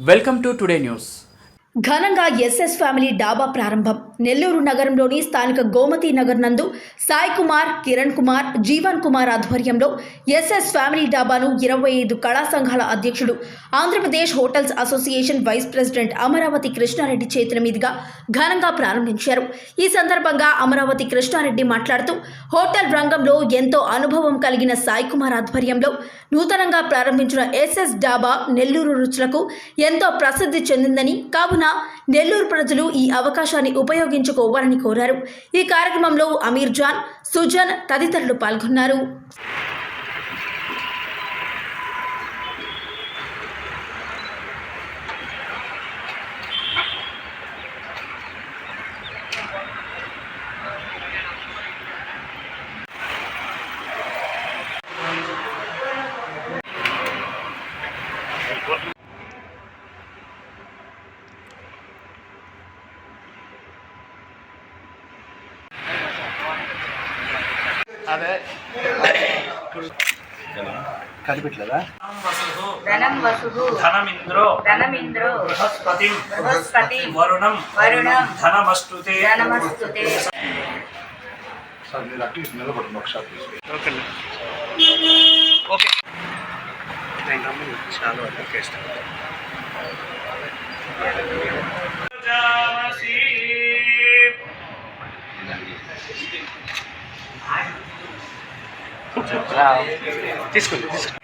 Welcome to today news ఘనంగా SS family dhaba ప్రారంభం. నెల్లూరు నగరంలోని స్థానిక గోమతి నగర్ నందు సాయి కుమార్ కిరణ్ కుమార్ జీవన్ కుమార్ ఆధ్వర్యంలో ఎస్ఎస్ ఫ్యామిలీ డాబాను ఇరవై ఐదు కళా సంఘాల అధ్యక్షుడు Andhra Pradesh hotels association vice president Amaravati Krishna Reddy చేతుల మీదుగా ఘనంగా ప్రారంభించారు. ఈ సందర్భంగా అమరావతి కృష్ణారెడ్డి మాట్లాడుతూ హోటల్ రంగంలో ఎంతో అనుభవం కలిగిన సాయి కుమార్ ఆధ్వర్యంలో నూతనంగా ప్రారంభించిన ఎస్ఎస్ డాబా నెల్లూరు రుచులకు ఎంతో ప్రసిద్ధి చెందిందని కావున నెల్లూరు ప్రజలు ఈ అవకాశాన్ని ఉపయోగించుకోవాలని కోరారు. ఈ కార్యక్రమంలో అమీర్ జాన్ సుజన్ తదితరులు పాల్గొన్నారు. కనిపెట్టలేదా? ధనం వసుగు ధనమింద్రో. ధనమింద్రో. బృహస్పతి. బృహస్పతి. వరుణం. వరుణం. ధనమస్తుతే. ధనమస్తుతే. సార్ మీరు చాలా ఓకే తీసుకుంది తీసుకోండి.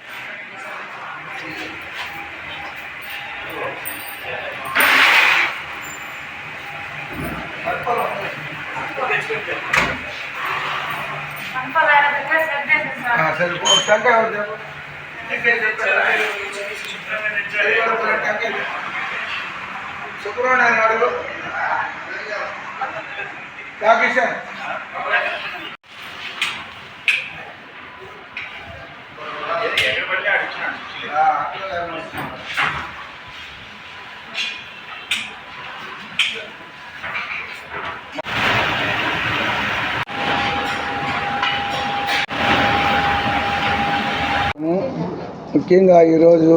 శుక్రవారం నాడు కాకిషన్ ముఖ్యంగా ఈరోజు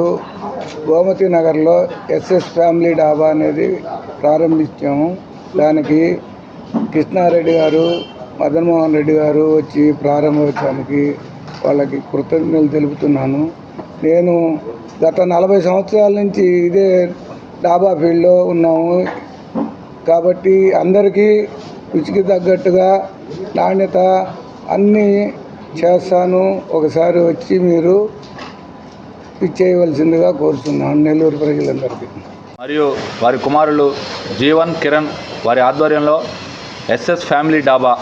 గోమతి నగర్లో ఎస్ఎస్ ఫ్యామిలీ డాబా అనేది ప్రారంభించాము. దానికి కృష్ణారెడ్డి గారు మదన్మోహన్ రెడ్డి గారు వచ్చి ప్రారంభోత్సవానికి వాళ్ళకి కృతజ్ఞతలు తెలుపుతున్నాను. నేను గత నలభై సంవత్సరాల నుంచి ఇదే డాబా ఫీల్డ్లో ఉన్నాము. కాబట్టి అందరికీ రుచికి తగ్గట్టుగా నాణ్యత అన్నీ చేస్తాను. ఒకసారి వచ్చి మీరు ఇచ్చేయవలసిందిగా కోరుతున్నాను నెల్లూరు ప్రజలందరికీ. మరియు వారి కుమారులు జీవన్ కిరణ్ వారి ఆధ్వర్యంలో ఎస్ఎస్ ఫ్యామిలీ డాబా.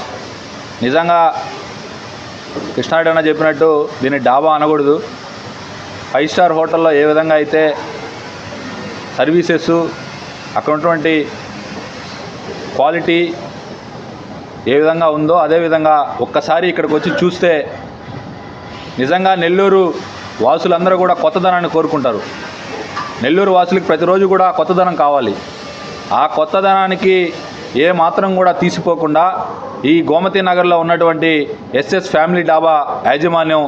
నిజంగా కృష్ణారెడ్డి అన్న చెప్పినట్టు దీన్ని డాబా అనకూడదు. ఫైవ్ స్టార్ హోటల్లో ఏ విధంగా అయితే సర్వీసెస్ అక్కడ ఉన్నటువంటి క్వాలిటీ ఏ విధంగా ఉందో అదేవిధంగా ఒక్కసారి ఇక్కడికి వచ్చి చూస్తే నిజంగా నెల్లూరు వాసులందరూ కూడా కొత్తదనాన్ని కోరుకుంటారు. నెల్లూరు వాసులకు ప్రతిరోజు కూడా కొత్తదనం కావాలి. ఆ కొత్తదనానికి ఏ మాత్రం కూడా తీసిపోకుండా ఈ గోమతి నగర్లో ఉన్నటువంటి ఎస్ఎస్ ఫ్యామిలీ డాబా యాజమాన్యం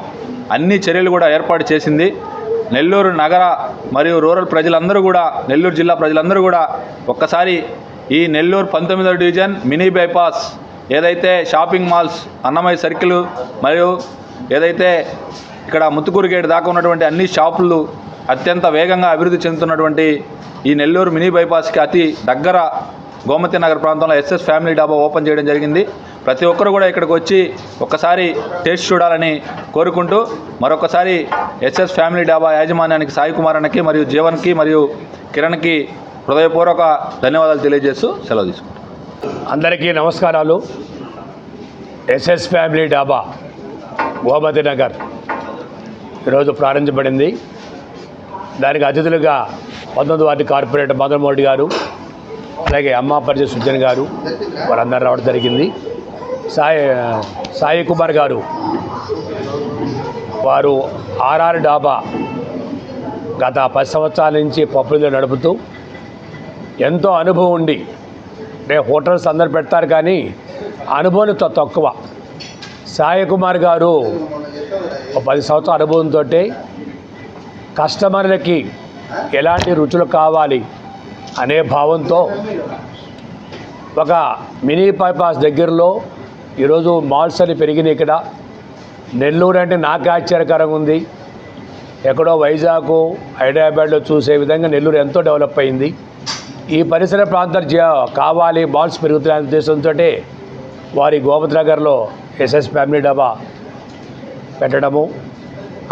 అన్ని చర్యలు కూడా ఏర్పాటు చేసింది. నెల్లూరు నగర మరియు రూరల్ ప్రజలందరూ కూడా నెల్లూరు జిల్లా ప్రజలందరూ కూడా ఒక్కసారి ఈ నెల్లూరు పంతొమ్మిదవ డివిజన్ మినీ బైపాస్ ఏదైతే షాపింగ్ మాల్స్ అన్నమయ్య సర్కిల్ మరియు ఏదైతే ఇక్కడ ముత్తుకూరు గేట్ దాకా ఉన్నటువంటి అన్ని షాపులు అత్యంత వేగంగా అభివృద్ధి చెందుతున్నటువంటి ఈ నెల్లూరు మినీ బైపాస్కి అతి దగ్గర గోమతి నగర్ ప్రాంతంలో ఎస్ఎస్ ఫ్యామిలీ డాబా ఓపెన్ చేయడం జరిగింది. ప్రతి ఒక్కరు కూడా ఇక్కడికి వచ్చి ఒక్కసారి టేస్ట్ చూడాలని కోరుకుంటూ మరొకసారి ఎస్ఎస్ ఫ్యామిలీ డాబా యాజమాన్యానికి సాయి కుమార్ అన్నకి మరియు జీవన్కి మరియు కిరణ్కి హృదయపూర్వక ధన్యవాదాలు తెలియజేస్తూ సెలవు తీసుకుంటాం అందరికీ నమస్కారాలు. ఎస్ఎస్ ఫ్యామిలీ డాబా గోమతి నగర్ ఈరోజు ప్రారంభించబడింది. దానికి అతిథులుగా పంతొమ్మిది వార్డు కార్పొరేటర్ మదన్మోహన్ గారు అలాగే అమ్మ పరిచయ సుజన్ గారు వారందరూ రావడం జరిగింది. సాయి సాయి కుమార్ గారు వారు ఆర్ఆర్ డాబా గత పది సంవత్సరాల నుంచి పప్పులు నడుపుతూ ఎంతో అనుభవం ఉండి రేపు హోటల్స్ అందరు పెడతారు కానీ అనుభవం త- తక్కువ. సాయి కుమార్ గారు ఒక పది సంవత్సరాల అనుభవంతో కస్టమర్లకి ఎలాంటి రుచులు కావాలి అనే భావంతో ఒక మినీ బైపాస్ దగ్గరలో ఈరోజు మాల్స్ అని పెరిగినాయి ఇక్కడ. నెల్లూరు అంటే నాకు ఆశ్చర్యకరంగా ఉంది. ఎక్కడో వైజాగ్ హైదరాబాద్లో చూసే విధంగా నెల్లూరు ఎంతో డెవలప్ అయింది. ఈ పరిసర ప్రాంతాలు జ- కావాలి మాల్స్ పెరుగుతున్న ఉద్దేశంతో వారి గోపతి నగర్లో ఎస్ఎస్ ఫ్యామిలీ డాబా పెట్టడము.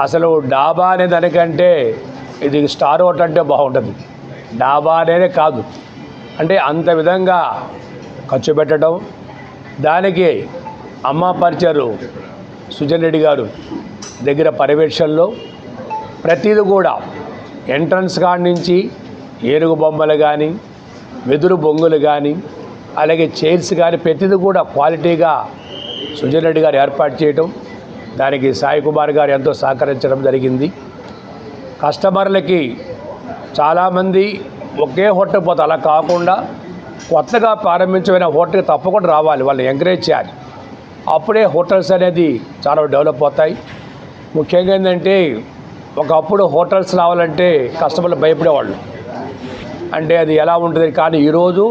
అసలు డాబా అనే దానికంటే ఇది స్టార్ హోటల్ అంటే బాగుంటుంది. డాబా అనేదే కాదు. అంటే అంత విధంగా ఖర్చు పెట్టడం దానికి అమ్మ పరిచారు సుజన్ రెడ్డి గారు దగ్గర పర్యవేక్షణలో. ప్రతిదీ కూడా ఎంట్రన్స్ కాడ నుంచి ఏనుగు బొమ్మలు కానీ వెదురు బొంగులు కానీ అలాగే చైర్స్ కానీ ప్రతిదీ కూడా క్వాలిటీగా సుజన్ రెడ్డి గారు ఏర్పాటు చేయటం దానికి సాయి కుమార్ గారు ఎంతో సహకరించడం జరిగింది. కస్టమర్లకి చాలామంది ఒకే హోటల్ పోతే అలా కాకుండా కొత్తగా ప్రారంభించమైన హోటల్కి తప్పకుండా రావాలి వాళ్ళని ఎంకరేజ్ చేయాలి. అప్పుడే హోటల్స్ అనేది చాలా డెవలప్ అవుతాయి. ముఖ్యంగా ఏంటంటే ఒకప్పుడు హోటల్స్ రావాలంటే కస్టమర్లు భయపడేవాళ్ళు. అంటే అది ఎలా ఉంటుంది కానీ ఈరోజు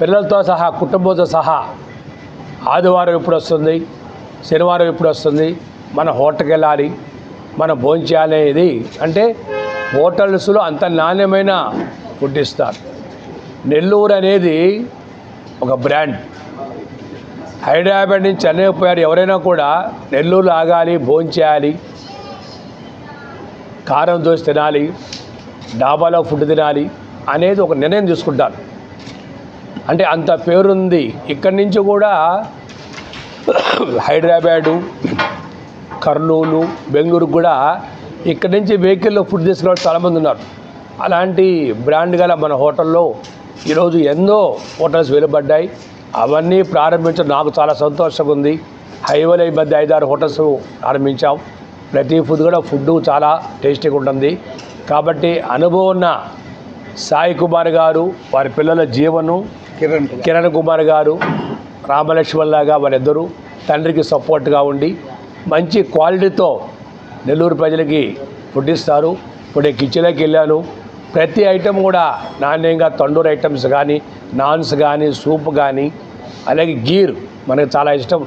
పిల్లలతో సహా కుటుంబంతో సహా ఆదివారం ఎప్పుడు వస్తుంది శనివారం ఎప్పుడు వస్తుంది మన హోటల్కి వెళ్ళాలి మనం భోజనం చేయాలి అనేది అంటే హోటల్స్లో అంత నాణ్యమైన ఫుడ్ ఇస్తారు. నెల్లూరు అనేది ఒక బ్రాండ్. హైదరాబాద్ నుంచి చెన్నై పోయారు ఎవరైనా కూడా నెల్లూరు ఆగాలి భోంచేయాలి కారం దోశ తినాలి డాబాలో ఫుడ్ తినాలి అనేది ఒక నిర్ణయం తీసుకుంటారు. అంటే అంత పేరుంది. ఇక్కడి నుంచి కూడా హైదరాబాదు కర్నూలు బెంగళూరు కూడా ఇక్కడి నుంచి వెహికల్లో ఫుడ్ తీసుకునే వాళ్ళు చాలామంది ఉన్నారు. అలాంటి బ్రాండ్ గల మన హోటల్లో ఈరోజు ఎన్నో హోటల్స్ వెలువడ్డాయి. అవన్నీ ప్రారంభించడం నాకు చాలా సంతోషంగా ఉంది. హైవేలో ఈ మధ్య ఐదారు హోటల్స్ ప్రారంభించాం. ప్రతి ఫుడ్ కూడా ఫుడ్ చాలా టేస్టీగా ఉంటుంది. కాబట్టి అనుభవం ఉన్న సాయి కుమార్ గారు వారి పిల్లల జీవనం కిరణ్ కిరణ్ కుమార్ గారు రామలక్ష్మణ్ లాగా వారిద్దరూ తండ్రికి సపోర్ట్గా ఉండి మంచి క్వాలిటీతో నెల్లూరు ప్రజలకి ఫుడ్ ఇస్తారు ఇప్పుడు కిచెన్లోకి వెళ్ళాను. ప్రతి ఐటెం కూడా నాణ్యంగా తండూరు ఐటమ్స్ కానీ నాన్స్ కానీ సూప్ కానీ అలాగే గీర్ మనకు చాలా ఇష్టం.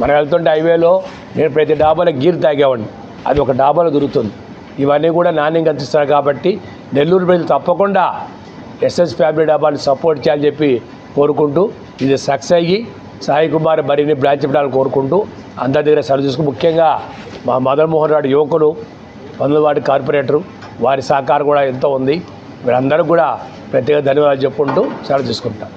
మనం వెళ్తుంటే హైవేలో నేను ప్రతి డాబాలో గీర్ తాగేవాడిని. అది ఒక డాబాలో దొరుకుతుంది. ఇవన్నీ కూడా నాణ్యంగా అందిస్తారు కాబట్టి నెల్లూరు ప్రజలు తప్పకుండా ఎస్ఎస్ ఫ్యామిలీ డాబాని సపోర్ట్ చేయాలని చెప్పి కోరుకుంటూ ఇది సక్సెస్ అయ్యి సాయి కుమార్ మరిన్ని బ్రాంచ్ పెట్టాలని కోరుకుంటూ అందరి దగ్గర సరి చూసుకుని ముఖ్యంగా మా మదన్ మోహన్ రెడ్డి యువకులు పందులవాడి కార్పొరేటరు. వారి సహకారం కూడా ఎంతో ఉంది. వీరందరూ కూడా ప్రత్యేక ధన్యవాదాలు చెప్పుకుంటూ సెలవు తీసుకుంటాం.